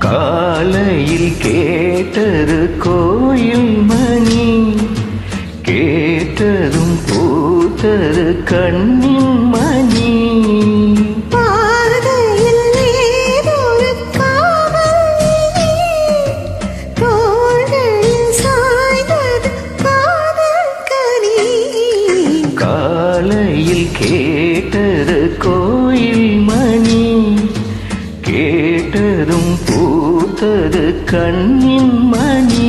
காலையில் கேட்டது கோயில் மணி. கேட்டதும் பூத்தது கண்ணின் கேட்டதும் பூத்தது கண்ணின் மணி.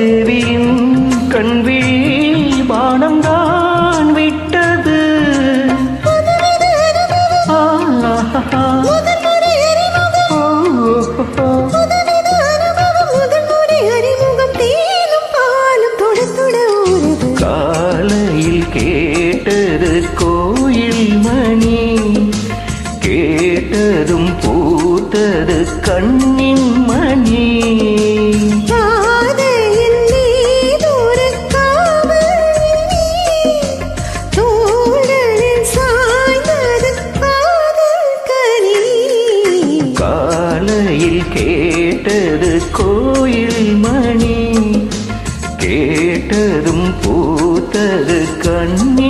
தேவியின் கண்விழி பானம்தான் விட்டது ஆஹா. கேட்டதும் பூத்தது கண்ணி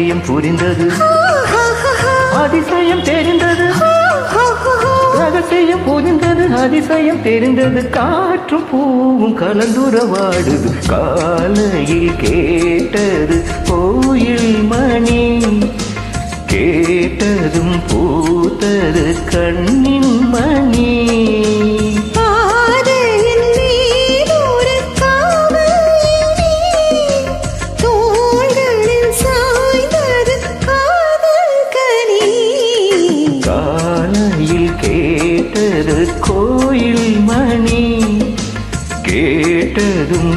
அதிசயம் புரிந்தது. அதிசயம் தெரிந்தது. ரகசியம் புரிந்தது. அதிசயம் தெரிந்தது. காற்றும் பூவும் கலந்துரவாடுது. காலையில் கேட்டது கோயில் மணி. கேட்டதும் பூத்தது கண்ணின் மணி.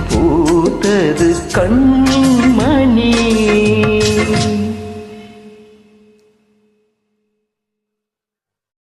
பூத்தது கண்